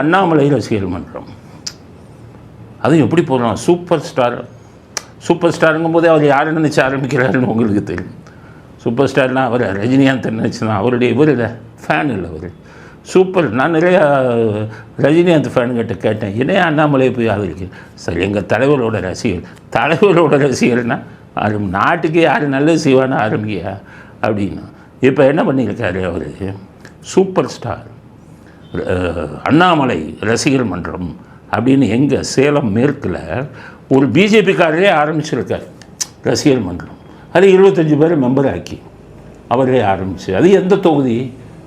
அண்ணாமலை ரசிகர் மன்றம் அதுவும் எப்படி போகலாம் சூப்பர் ஸ்டார். சூப்பர் ஸ்டாருங்கும் போதே அவர் யாரை நினச்சி ஆரம்பிக்கிறாருன்னு உங்களுக்கு தெரியும். சூப்பர் ஸ்டார்னால் அவர் ரஜினிகாந்த் நினச்சி தான். அவருடைய இவர் இல்லை ஃபேன் இல்லை அவர். சூப்பர். நான் நிறையா ரஜினிகாந்த் ஃபேனுங்கிட்ட கேட்டேன். என்னையா அண்ணாமலையை போய் ஆதரிக்கிறேன் சரி எங்கள் தலைவரோட ரசிகர். தலைவரோட ரசிகர்னா அது நாட்டுக்கு யார் நல்லது செய்வான்னு ஆரம்பியா? அப்படின்னு இப்போ என்ன பண்ணியிருக்காரு அவர்? Super star. அண்ணாமலை ரசிகர் மன்றம் அப்படின்னு எங்கே சேலம் மேற்கில் ஒரு பிஜேபிக்காரரே ஆரம்பிச்சிருக்கார் ரசிகர் மன்றம். அது இருபத்தஞ்சி பேரை மெம்பர் ஆக்கி அவரே ஆரம்பிச்சு. அது எந்த தொகுதி?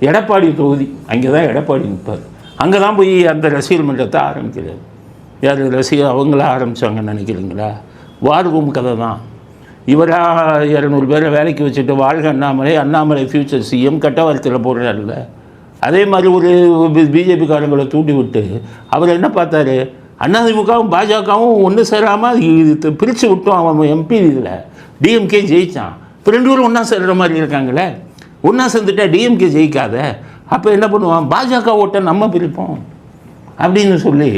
எடப்பாடி தொகுதி. அங்கே தான் எடப்பாடி நிற்பார் அங்கே தான் போய் அந்த ரசிகர் மன்றத்தை ஆரம்பிக்கிறார். யார்? ரசிகர் அவங்களா ஆரம்பித்தாங்கன்னு நினைக்கிறீங்களா? வார் ரூம் கதை தான் இவராக இரநூறு பேரை வேலைக்கு வச்சுட்டு வாழ்க அண்ணாமலை அண்ணாமலை ஃப்யூச்சர் சிஎம் கட்டவரத்தில் போடுறாருல்ல. அதே மாதிரி ஒரு பிஜேபிக்காரங்களை தூண்டி விட்டு அவர் என்ன பார்த்தாரு? அதிமுகவும் பாஜகவும் ஒன்று சேராமல் இது பிரித்து விட்டோம் அவன் எம்பி இதில். டிஎம்கே ஜெயிச்சான். இப்போ ரெண்டு பேரும் ஒன்றா சேர்கிற மாதிரி இருக்காங்களே. ஒன்றா சேர்ந்துட்டா டிஎம்கே ஜெயிக்காத. அப்போ என்ன பண்ணுவான்? பாஜக ஓட்டை நம்ம பிரிப்போம். அப்படின்னு சொல்லி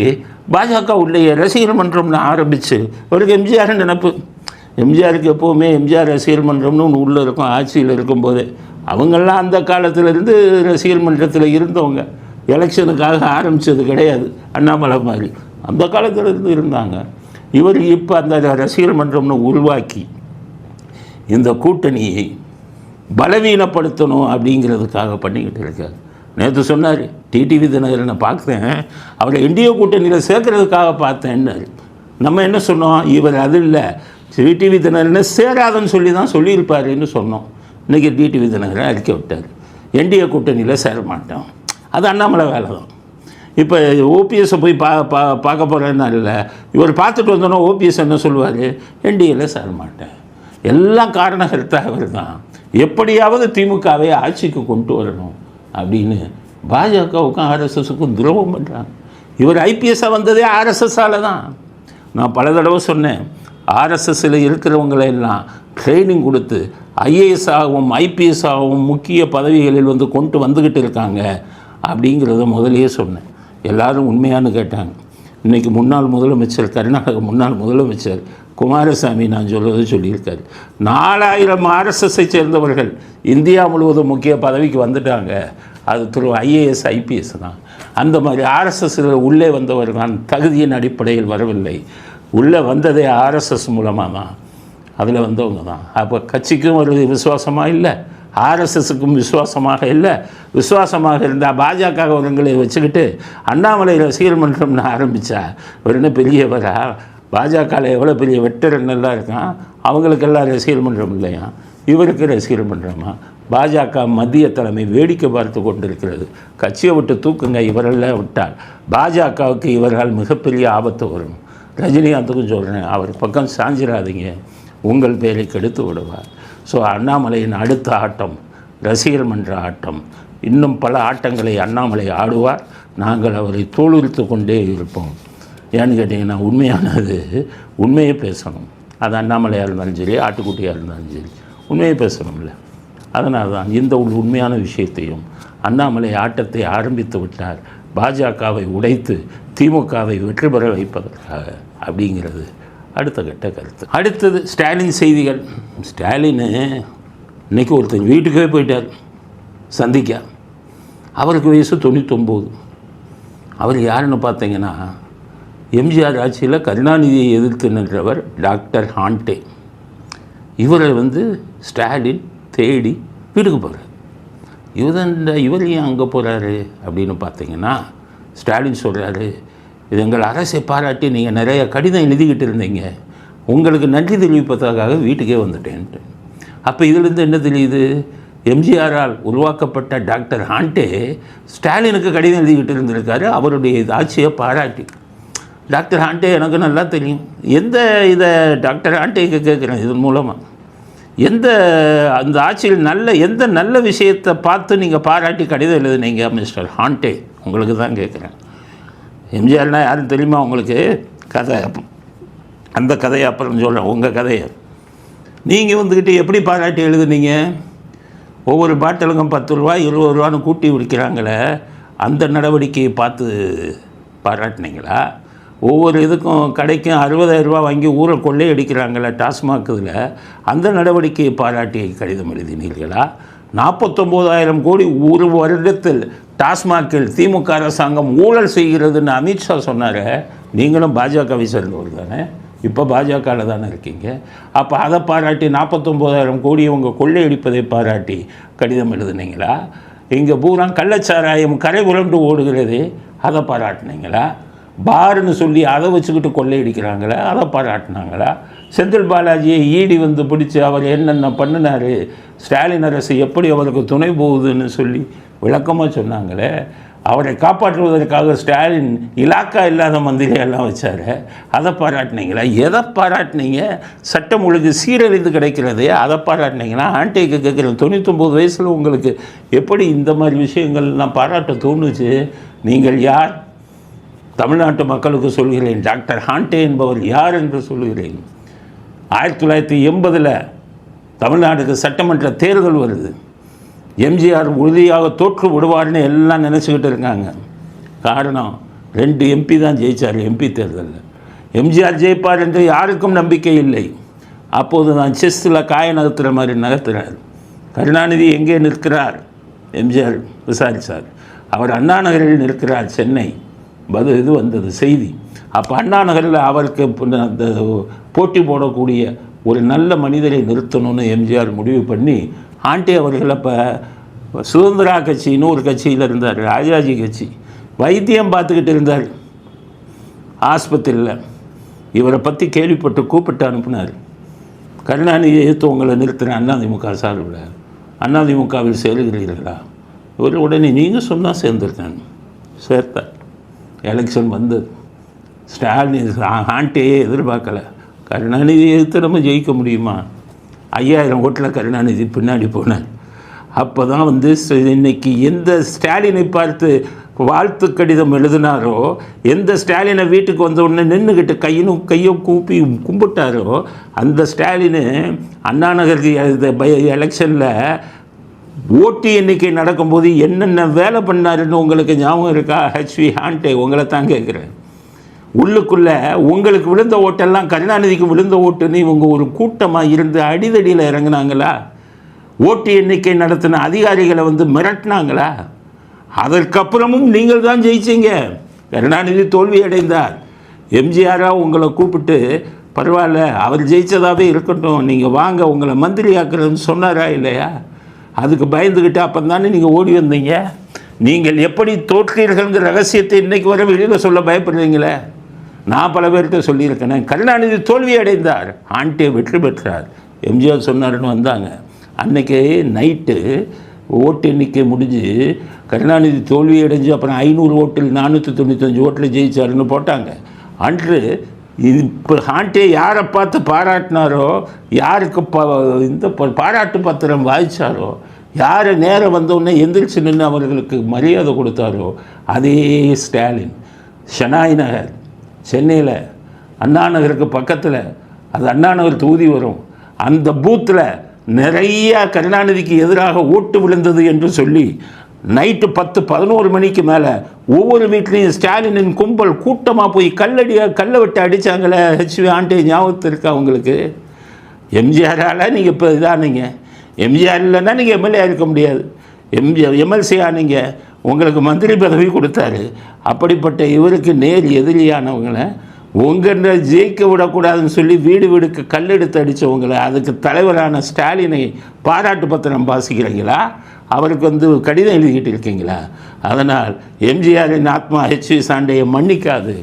பாஜக உள்ளே ரசிகர் மன்றம்னு ஆரம்பித்து அவருக்கு எம்ஜிஆர் நினப்பு. எம்ஜிஆருக்கு எப்போவுமே எம்ஜிஆர் ரசிகர் மன்றம்னு ஒன்று உள்ளே இருக்கும் ஆட்சியில் இருக்கும்போது. அவங்கெல்லாம் அந்த காலத்திலேருந்து ரசிகர் மன்றத்தில் இருந்தவங்க. எலெக்ஷனுக்காக ஆரம்பித்தது கிடையாது. அண்ணாமலை மாதிரி. அந்த காலத்துல இருந்து இருந்தாங்க. இவர் இப்போ அந்த ரசிகர் மன்றம்னு உருவாக்கி இந்த கூட்டணியை பலவீனப்படுத்தணும் அப்படிங்கிறதுக்காக பண்ணிக்கிட்டு இருக்கார். நேற்று சொன்னார் டிடிவி தினகரனை பார்த்தேன். அவரை இந்திய கூட்டணியில் சேர்க்கறதுக்காக பார்த்தேன்னாரு. நம்ம என்ன சொன்னோம்? இவர் அது இல்லை. டிடிவி தினகரனை சேராதன்னு சொல்லி தான் சொல்லியிருப்பாருன்னு சொன்னோம். இன்றைக்கி டிடிவி தினகரன் அறிக்கை விட்டார். என்டிஏ கூட்டணியில் சேர மாட்டோம். அது அண்ணாமலை வேலை தான். இப்போ ஓபிஎஸ்ஸை போய் பா பா பார்க்க போகிறேன்னா இல்லை இவர் பார்த்துட்டு வந்தோன்னா ஓபிஎஸ் என்ன சொல்லுவார்? என்டிஏல சேர மாட்டேன் எல்லாம் காரணகர்த்தாக அவர் தான். எப்படியாவது திமுகவை ஆட்சிக்கு கொண்டு வரணும் அப்படின்னு பாஜகவுக்கும் ஆர்எஸ்எஸுக்கும் துரோகம் பண்ணுறாங்க இவர் ஐபிஎஸ்ஸாக வந்ததே ஆர்எஸ்எஸ்ஸால் தான். நான் பல தடவை சொன்னேன் ஆர்எஸ்எஸ்ஸில் இருக்கிறவங்களெல்லாம் ட்ரைனிங் கொடுத்து ஐஏஎஸ் ஆகவும் ஐபிஎஸ் ஆகவும் முக்கிய பதவிகளில் வந்து கொண்டு வந்துக்கிட்டு இருக்காங்க அப்படிங்கிறத முதலையே சொன்னேன். எல்லாரும் உண்மையானு கேட்டாங்க. இன்றைக்கி முன்னாள் முதலமைச்சர் கர்நாடக முன்னாள் முதலமைச்சர் குமாரசாமி நான் சொல்வது சொல்லியிருக்காரு. நாலாயிரம் ஆர்எஸ்எஸ்ஸை சேர்ந்தவர்கள் இந்தியா முழுவதும் முக்கிய பதவிக்கு வந்துட்டாங்க. அது திரு ஐஏஎஸ் ஐபிஎஸ் தான். அந்த மாதிரி ஆர்எஸ்எஸ்ஸில் உள்ளே வந்தவர் தான் தகுதியின் அடிப்படையில் வரவில்லை. உள்ளே வந்ததே ஆர்எஸ்எஸ் மூலமாக தான். அதில் வந்தவங்க தான் அப்போ கட்சிக்கும் ஒரு விசுவாசமாக இல்லை ஆர்எஸ்எஸுக்கும் விசுவாசமாக இல்லை. விசுவாசமாக இருந்தால் பாஜக உரங்களை வச்சுக்கிட்டு அண்ணாமலை ரசிகர் மன்றம்னு ஆரம்பித்தா ஒரு என்ன பெரியவரா பாஜகவில் எவ்வளோ பெரிய வெட்டரன் எல்லாம் இருக்கான்? அவங்களுக்கெல்லாம் ரசிகர் மன்றம் இல்லையா? இவருக்கு ரசிகர் மன்றமா? பாஜக மத்திய தலைமை வேடிக்கை பார்த்து கொண்டிருக்கிறது. கட்சியை விட்டு தூக்குங்க இவரெல்லாம் விட்டால். பாஜகவுக்கு இவரால் மிகப்பெரிய ஆபத்து வரும். ரஜினிகாந்துக்கும் சொல்கிறேன் அவர் பக்கம் சாஞ்சிடாதீங்க உங்கள் பேரை கெடுத்து விடுவார். ஸோ அண்ணாமலையின் அடுத்த ஆட்டம் ரசிகர் மன்ற ஆட்டம். இன்னும் பல ஆட்டங்களை அண்ணாமலை ஆடுவார். நாங்கள் அவரை தோலுரித்து கொண்டே இருப்போம். ஏன்னு கேட்டிங்கன்னா உண்மையானது உண்மையை பேசணும். அது அண்ணாமலையாக இருந்தாலும் சரி ஆட்டுக்குட்டியாக இருந்தாலும் சரி உண்மையை பேசணும்ல. அதனால் தான் இந்த ஒரு உண்மையான விஷயத்தையும் அண்ணாமலை ஆட்டத்தை ஆரம்பித்து விட்டார். பாஜகவை உடைத்து திமுகவை வெற்றி பெற வைப்பதற்காக அப்படிங்கிறது அடுத்த கட்ட கருத்து. அடுத்தது ஸ்டாலின் செய்திகள். ஸ்டாலின் இன்னைக்கு ஒருத்தன் வீட்டுக்கே போயிட்டார். சந்திக்க. அவருக்கு வயசு தொண்ணூத்தொம்போது. அவர் யாருன்னு பார்த்தீங்கன்னா எம்ஜிஆர் ஆட்சியில் கருணாநிதியை எதிர்த்து நின்றவர் டாக்டர் ஹாண்டே. இவரை வந்து ஸ்டாலின் தேடி வீட்டுக்கு போகிறார் இவர் இந்த இவர் ஏன் அங்கே போகிறாரு அப்படின்னு பார்த்தீங்கன்னா ஸ்டாலின் சொல்கிறாரு இது எங்கள் அரசை பாராட்டி நீங்கள் நிறைய கடிதம் எழுதிக்கிட்டு இருந்தீங்க. உங்களுக்கு நன்றி தெரிவிப்பதற்காக வீட்டுக்கே வந்துட்டேன்ட்டு அப்போ இதிலிருந்து என்ன தெரியுது? எம்ஜிஆரால் உருவாக்கப்பட்ட டாக்டர் ஹாண்டே ஸ்டாலினுக்கு கடிதம் எழுதிக்கிட்டு இருந்திருக்காரு. அவருடைய இது ஆட்சியை பாராட்டி. டாக்டர் ஹாண்டே எனக்கு நல்லா தெரியும். எந்த இதை டாக்டர் ஹாண்டேக்கு கேட்குறேன் இதன் மூலமாக எந்த அந்த ஆட்சியில் நல்ல எந்த நல்ல விஷயத்தை பார்த்து நீங்கள் பாராட்டி கடிதம் எழுதுனீங்க மிஸ்டர் ஹாண்டே? உங்களுக்கு தான் கேட்குறேன். எம்ஜிஆர்னா யாரும் தெரியுமா உங்களுக்கு? கதை. அந்த கதையை அப்புறம் சொல்கிறேன் உங்கள் கதையை. நீங்கள் வந்துக்கிட்டு எப்படி பாராட்டி எழுதுனீங்க? ஒவ்வொரு பாட்டிலுக்கும் பத்து ரூபா இருபது ரூபான்னு கூட்டி விற்கிறாங்களே அந்த நடவடிக்கையை பார்த்து பாராட்டினீங்களா? ஒவ்வொரு இதுக்கும் கடைக்கும் அறுபதாயிரம் ரூபா வாங்கி ஊரை கொள்ளையடிக்கிறாங்களே டாஸ்மாக் இதில் அந்த நடவடிக்கையை பாராட்டி கடிதம் எழுதினீர்களா? நாற்பத்தொம்போதாயிரம் கோடி ஒரு வருடத்தில் டாஸ்மாகில் திமுக அரசாங்கம் ஊழல் செய்கிறதுன்னு அமித்ஷா சொன்னார். நீங்களும் பாஜகவை சேர்ந்தவர் தானே? இப்போ பாஜகவில் தானே இருக்கீங்க. அப்போ அதை பாராட்டி நாற்பத்தொம்போதாயிரம் கோடி உங்கள் கொள்ளையடிப்பதை பாராட்டி கடிதம் எழுதுனீங்களா? இங்கே பூரா கள்ளச்சாராயம் கரை உருண்டு ஓடுகிறது. அதை பாராட்டினீங்களா? பார்னு சொல்லி அதை வச்சுக்கிட்டு கொள்ளையடிக்கிறாங்களா அதை பாராட்டினாங்களா? செந்தில் பாலாஜியை ஈடி வந்து பிடிச்சி அவர் என்னென்ன பண்ணினார் ஸ்டாலின் அரசு எப்படி அவருக்கு துணை போகுதுன்னு சொல்லி விளக்கமாக சொன்னாங்களே அவரை காப்பாற்றுவதற்காக ஸ்டாலின் இலாக்கா இல்லாத மந்திரியெல்லாம் வச்சார் அதை பாராட்டினீங்களா? எதை பாராட்டினீங்க? சட்டம் ஒழுங்கு சீரழிந்து கிடைக்கிறதே அதை பாராட்டினீங்கன்னா ஆண்டிக்கு கேட்குறேன் தொண்ணூத்தொம்பது வயசில் உங்களுக்கு எப்படி இந்த மாதிரி விஷயங்கள்லாம் பாராட்ட தோணுச்சு? நீங்கள் யார்? தமிழ்நாட்டு மக்களுக்கு சொல்கிறேன் டாக்டர் ஹாண்டே என்பவர் யார் என்று சொல்கிறேன். ஆயிரத்தி தொள்ளாயிரத்தி எண்பதில் தமிழ்நாட்டுக்கு சட்டமன்ற தேர்தல் வருது. எம்ஜிஆர் உறுதியாக தோற்று விடுவார்னு எல்லாம் நினச்சிக்கிட்டு இருக்காங்க. காரணம் ரெண்டு எம்பி தான் ஜெயிச்சார் எம்பி தேர்தலில். எம்ஜிஆர் ஜெயிப்பார் என்று யாருக்கும் நம்பிக்கை இல்லை. அப்போது நான் செஸ்ஸில் காய நகர்த்துற மாதிரி நகர்த்துறார். கருணாநிதி எங்கே நிற்கிறார்? எம்ஜிஆர் விசாரித்தார் அவர் அண்ணா நகரில் நிற்கிறார் சென்னை. பதில் இது வந்தது செய்தி. அப்போ அண்ணா நகரில் அவருக்கு போட்டி போடக்கூடிய ஒரு நல்ல மனிதரை நிறுத்தணும்னு எம்ஜிஆர் முடிவு பண்ணி ஆண்டி அவர்கள் அப்போ சுதந்திரா கட்சின்னு ஒரு கட்சியில் இருந்தார் ராஜாஜி கட்சி. வைத்தியம் பார்த்துக்கிட்டு இருந்தார். ஆஸ்பத்திரியில். இவரை பற்றி கேள்விப்பட்டு கூப்பிட்டு அனுப்புனார். கருணாநிதி எதிர்த்து உங்களை நிறுத்துகிறேன் அதிமுக சார்பில். அதிமுகவில் சேருகிறீர்களா? இவர் உடனே நீங்கள் சொன்னால் சேர்ந்துருக்காங்க சேர்த்தார் எலெக்ஷன் வந்தது. ஸ்டாலின் ஆண்டியே எதிர்பார்க்கலை. கருணாநிதி எதிர்த்து நம்ம ஜெயிக்க முடியுமா? ஐயாயிரம் ஓட்டில் கருணாநிதி பின்னாடி போனார். அப்போ தான் வந்து இன்னைக்கு எந்த ஸ்டாலினை பார்த்து வாழ்த்து கடிதம் எழுதினாரோ எந்த ஸ்டாலினை வீட்டுக்கு வந்த உடனே நின்றுக்கிட்டு கையினும் கையை கூப்பி கும்பிட்டாரோ அந்த ஸ்டாலினு அண்ணா நகர் எலெக்ஷனில் ஓட்டு எண்ணிக்கை நடக்கும்போது என்னென்ன வேலை பண்ணாருன்னு உங்களுக்கு ஞாபகம் இருக்கா? ஹெச்வி ஹாண்டே உங்களை தான் கேட்குறேன். உள்ளுக்குள்ள உங்களுக்கு விழுந்த ஓட்டெல்லாம் கருணாநிதிக்கு விழுந்த ஓட்டுன்னு இவங்க ஒரு கூட்டமாக இருந்து அடிதடியில் இறங்குனாங்களா? ஓட்டு எண்ணிக்கை நடத்தின அதிகாரிகளை வந்து மிரட்டினாங்களா? அதற்கப்புறமும் நீங்கள் தான் ஜெயிச்சிங்க. கருணாநிதி தோல்வி அடைந்தார். எம்ஜிஆராக உங்களை கூப்பிட்டு பரவாயில்ல அவர் ஜெயித்ததாகவே இருக்கட்டும். நீங்கள் வாங்க உங்களை மந்திரி ஆக்குறதுன்னு சொன்னாரா இல்லையா? அதுக்கு பயந்துக்கிட்டு அப்போ தானே நீங்கள் ஓடி வந்தீங்க? நீங்கள் எப்படி தோற்றீர்கள்ங்கிற ரகசியத்தை இன்றைக்கு வர வெளியில் சொல்ல பயப்படுறீங்களே? நான் பல பேர்கிட்ட சொல்லியிருக்கேன். கருணாநிதி தோல்வி அடைந்தார். ஆண்டே வெற்றி பெற்றார். எம்ஜிஆர் சொன்னார்னு வந்தாங்க. அன்றைக்கி நைட்டு ஓட்டு எண்ணிக்கை முடிஞ்சு கருணாநிதி தோல்வி அடைஞ்சு அப்புறம் ஐநூறு ஓட்டில் நானூற்றி தொண்ணூத்தஞ்சு ஓட்டில் ஜெயிச்சாருன்னு போட்டாங்க. அன்று இப்போ ஆண்டே யாரை பார்த்து பாராட்டினாரோ யாருக்கு ப இந்த பாராட்டு பத்திரம் வாய்ச்சாரோ யாரை நேரம் வந்தோடனே எந்திரிச்சு நின்று அவர்களுக்கு மரியாதை கொடுத்தாரோ அதே ஸ்டாலின். ஷனாய் நகர். சென்னையில் அண்ணா நகருக்கு பக்கத்தில் அது அண்ணா நகர் தொகுதி வரும். அந்த பூத்தில் நிறைய கருணாநிதிக்கு எதிராக ஓட்டு விழுந்தது என்று சொல்லி நைட்டு பத்து பதினோரு மணிக்கு மேலே ஒவ்வொரு வீட்லேயும் ஸ்டாலினின் கும்பல் கூட்டமாக போய் கல்லடியாக கல்லை விட்டு அடித்தாங்களே ஹெச்வி ஆண்டே ஞாபகத்து இருக்கா உங்களுக்கு? எம்ஜிஆரால் நீங்கள் இப்போ இதானீங்க. எம்ஜிஆர் இல்லைன்னா நீங்கள் எம்எல்ஏ இருக்க முடியாது. எம்ஜி எம்எல்சி ஆனீங்க உங்களுக்கு மந்திரி பதவி கொடுத்தாரு. அப்படிப்பட்ட இவருக்கு நேர் எதிரியானவங்களை உங்களை ஜெயிக்க விடக்கூடாதுன்னு சொல்லி வீடு வீடுக்கு கல்லெடுத்து அடித்தவங்களை அதுக்கு தலைவரான ஸ்டாலினை பாராட்டு பத்திரம் வாசிக்கிறீங்களா? அவருக்கு வந்து கடிதம் எழுதிக்கிட்டு இருக்கீங்களா? அதனால் எம்ஜிஆரின் ஆத்மா ஹெச்வி சாண்டையை மன்னிக்காது.